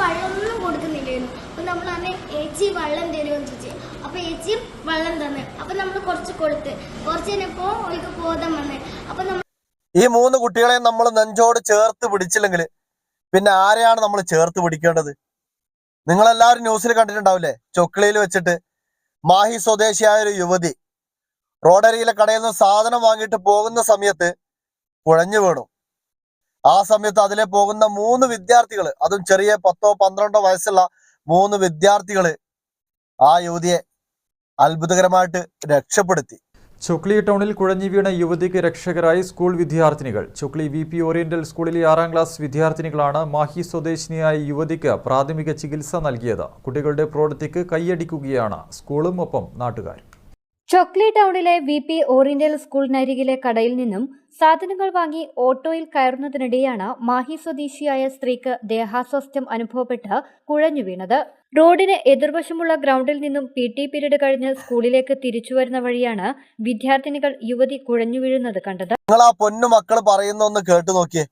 വെള്ളമൊന്നും കൊടുക്കുന്നില്ലായിരുന്നു അപ്പൊ നമ്മൾ അന്ന് ഏച്ചി വെള്ളം തരുമെന്ന് ചോദിച്ചു. അപ്പൊ ഏച്ചിയും വെള്ളം തന്ന്. അപ്പൊ നമ്മൾ കുറച്ച് കൊടുത്ത്. കുറച്ച് കഴിഞ്ഞപ്പോ ഒരു ബോധം വന്ന്. അപ്പൊ നമ്മൾ ഈ മൂന്ന് കുട്ടികളെ നമ്മൾ നെഞ്ചോട് ചേർത്ത് പിടിച്ചില്ലെങ്കിൽ പിന്നെ ആരെയാണ് നമ്മൾ ചേർത്ത് പിടിക്കേണ്ടത്? നിങ്ങളെല്ലാവരും ന്യൂസിൽ കണ്ടിട്ടുണ്ടാവില്ലേ? ചൊക്ലിയിൽ വെച്ചിട്ട് മാഹി സ്വദേശിയായ ഒരു യുവതി റോഡരിയിലെ കടയിൽ നിന്ന് സാധനം വാങ്ങിയിട്ട് പോകുന്ന സമയത്ത് കുഴഞ്ഞു വീണു. ആ സമയത്ത് അതിലെ പോകുന്ന മൂന്ന് വിദ്യാർത്ഥികൾ അതും ചെറിയ പത്തോ പന്ത്രണ്ടോ വയസ്സുള്ള മൂന്ന് വിദ്യാർത്ഥികൾ ആ യുവതിയെ അത്ഭുതകരമായിട്ട് രക്ഷപ്പെടുത്തി. ചുക്ലി ടൗണിൽ കുഴഞ്ഞു വീണ യുവതിക്ക് രക്ഷകരായി സ്കൂൾ വിദ്യാർത്ഥിനികൾ. ചുക്ലി വി പി ഓറിയന്റൽ സ്കൂളിലെ ആറാം ക്ലാസ് വിദ്യാർത്ഥിനികളാണ് മാഹി സ്വദേശിനിയായ യുവതിക്ക് പ്രാഥമിക ചികിത്സ നൽകിയത്. കുട്ടികളുടെ പ്രവൃത്തിക്ക് കൈയടിക്കുകയാണ് സ്കൂളും ഒപ്പം നാട്ടുകാരും. ചൊക്ലി ടൗണിലെ വി പി ഓറിയന്റൽ സ്കൂളിനരികിലെ കടയിൽ നിന്നും സാധനങ്ങൾ വാങ്ങി ഓട്ടോയിൽ കയറുന്നതിനിടെയാണ് മാഹി സ്വദേശിയായ സ്ത്രീക്ക് ദേഹാസ്വാസ്ഥ്യം അനുഭവപ്പെട്ട് കുഴഞ്ഞു വീണത്. റോഡിന് എതിർവശമുള്ള ഗ്രൗണ്ടിൽ നിന്നും പി ടി പീരീഡ് കഴിഞ്ഞ് സ്കൂളിലേക്ക് തിരിച്ചു വരുന്ന വഴിയാണ് വിദ്യാർത്ഥിനികൾ യുവതി കുഴഞ്ഞു വീഴുന്നത് കണ്ടത്. നിങ്ങൾ ആ പൊന്നു മക്കൾ പറയുന്ന ഒന്ന് കേട്ടു നോക്കിയേ.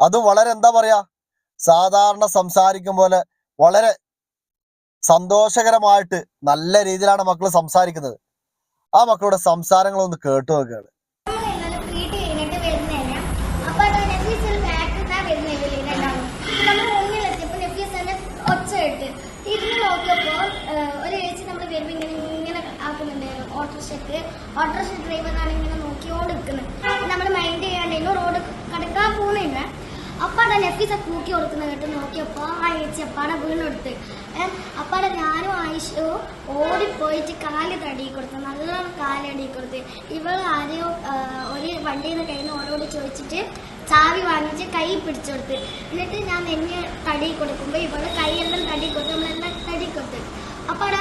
അതും വളരെ എന്താ പറയാ സാധാരണ സംസാരിക്കും പോലെ വളരെ സന്തോഷകരമായിട്ട് നല്ല രീതിയിലാണ് മക്കൾ സംസാരിക്കുന്നത്. ആ മക്കളുടെ സംസാരങ്ങളൊന്ന് കേട്ടു നോക്കുകയാണ് ഇന്നലെ പീട്ടി കഴിഞ്ഞിട്ട് വരുന്നതന്നെ അപ്പൊ അത് നഫീസ് ബാക്കിൽ നിന്നാ വരുന്നത് ഇവരുണ്ടാവും നമ്മൾ മുന്നിലെത്തിയപ്പോ നഫീസ് തന്നെ ഒച്ച ഇട്ട് തിരിഞ്ഞു നോക്കിയപ്പോ ഏഹ്, ഒരു ചേച്ചി നമ്മൾ വരുമ്പോ ഇങ്ങനെ ഇങ്ങനെ ആക്കുന്നുണ്ടായിരുന്നു ഓട്ടോറിക്ഷക്ക് ഓട്ടോറിക്ഷ ഡ്രൈവർ ഇങ്ങനെ നോക്കിയോണ്ട് നിൽക്കുന്നത് നമ്മൾ മൈൻഡ് ചെയ്യാണ്ടായിരുന്നു റോഡ് കടക്കാൻ പോകുന്നില്ല അപ്പൊ അവിടെ നഫീസ കൂക്കി കൊടുക്കുന്ന കേട്ട്. നോക്കിയപ്പോ ആ ചേച്ചി അപ്പാടെ വീണെടുത്ത്. അപ്പാടെ ഞാനും ആയിഷോ ഓടിപ്പോയിട്ട് കാൽ തടി കൊടുത്തു നല്ലോണം കാലടി കൊടുത്ത്. ഇവൾ ആരെയോ ഒരു വണ്ടിയിൽ നിന്ന് നിന്ന് ഓരോട് ചോദിച്ചിട്ട് ചാവി വാങ്ങിച്ച് കൈ പിടിച്ചു കൊടുത്ത്. എന്നിട്ട് ഞാൻ എന്നെ തടി കൊടുക്കുമ്പോൾ ഇവൾ കൈയെല്ലാം തടി കൊടുത്ത് നമ്മളെല്ലാം തടി കൊടുത്ത്. അപ്പൊ ആര്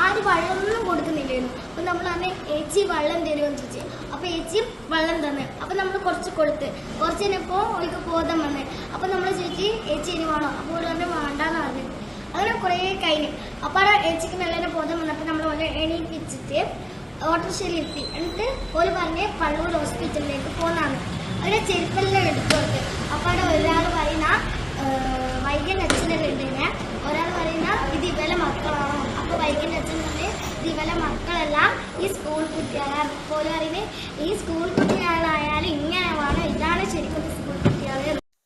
ആരും വെള്ളമൊന്നും കൊടുക്കുന്നില്ലായിരുന്നു അപ്പൊ നമ്മൾ അന്ന് ഏച്ചി വെള്ളം തരുമെന്ന് ചോദിച്ചു. അപ്പൊ ഏച്ചിയും വെള്ളം തന്ന്. അപ്പൊ നമ്മൾ കുറച്ച് കൊടുത്ത്. കുറച്ച് കഴിഞ്ഞപ്പോ ഒരു ബോധം വന്ന്. അപ്പൊ നമ്മൾ ചോദിച്ചു ഏച്ചി ഇനി വേണോ? അപ്പൊ ഒരു പറഞ്ഞു വേണ്ടാന്ന് പറഞ്ഞു. അങ്ങനെ കുറേ കഴിഞ്ഞു. അപ്പൊ ആ ഏച്ചിക്ക് നല്ല ബോധം വന്നപ്പോ നമ്മൾ ഓലെ എണീപ്പിച്ചിട്ട് ഓട്ടോറിക്ഷയിൽ എത്തി എന്നിട്ട് ഓൽ പറഞ്ഞ് പള്ളൂർ ഹോസ്പിറ്റലിലേക്ക് പോന്നാണ്. അവരെ ചെരുപ്പെല്ലാം ഈ ഇതാണ് ശരിക്കും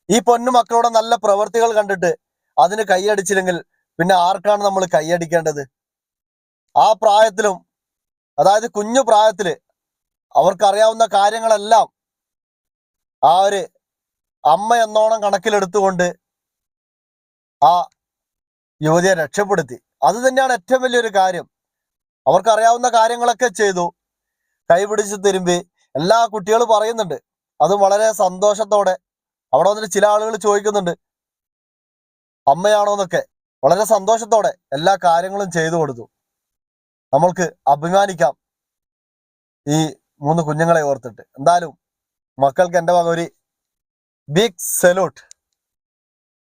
ഈ പൊന്നു മക്കളുടെ നല്ല പ്രവൃത്തികൾ കണ്ടിട്ട് അതിന് കൈയടിച്ചില്ലെങ്കിൽ പിന്നെ ആർക്കാണ് നമ്മൾ കൈയടിക്കേണ്ടത്? ആ പ്രായത്തിലും അതായത് കുഞ്ഞു പ്രായത്തിൽ അവർക്കറിയാവുന്ന കാര്യങ്ങളെല്ലാം ആ ഒരു അമ്മ എന്നോണം കണക്കിലെടുത്തുകൊണ്ട് ആ യുവതിയെ രക്ഷപ്പെടുത്തി. അത് തന്നെയാണ് ഏറ്റവും വലിയൊരു കാര്യം. അവർക്കറിയാവുന്ന കാര്യങ്ങളൊക്കെ ചെയ്തു. കൈപിടിച്ച് തിരുമ്പി എല്ലാ കുട്ടികളും പറയുന്നുണ്ട്. അത് വളരെ സന്തോഷത്തോടെ. അവിടെ വന്നിട്ട് ചില ആളുകൾ ചോദിക്കുന്നുണ്ട്. അമ്മയാണോന്നൊക്കെ. വളരെ സന്തോഷത്തോടെ എല്ലാ കാര്യങ്ങളും ചെയ്തു കൊടുത്തു. നമ്മൾക്ക് അഭിമാനിക്കാം. ഈ മൂന്ന് കുഞ്ഞുങ്ങളെ ഓർത്തിട്ട്. എന്തായാലും മക്കൾക്ക് എന്റെ വക ഒരു ബിഗ് സല്യൂട്ട്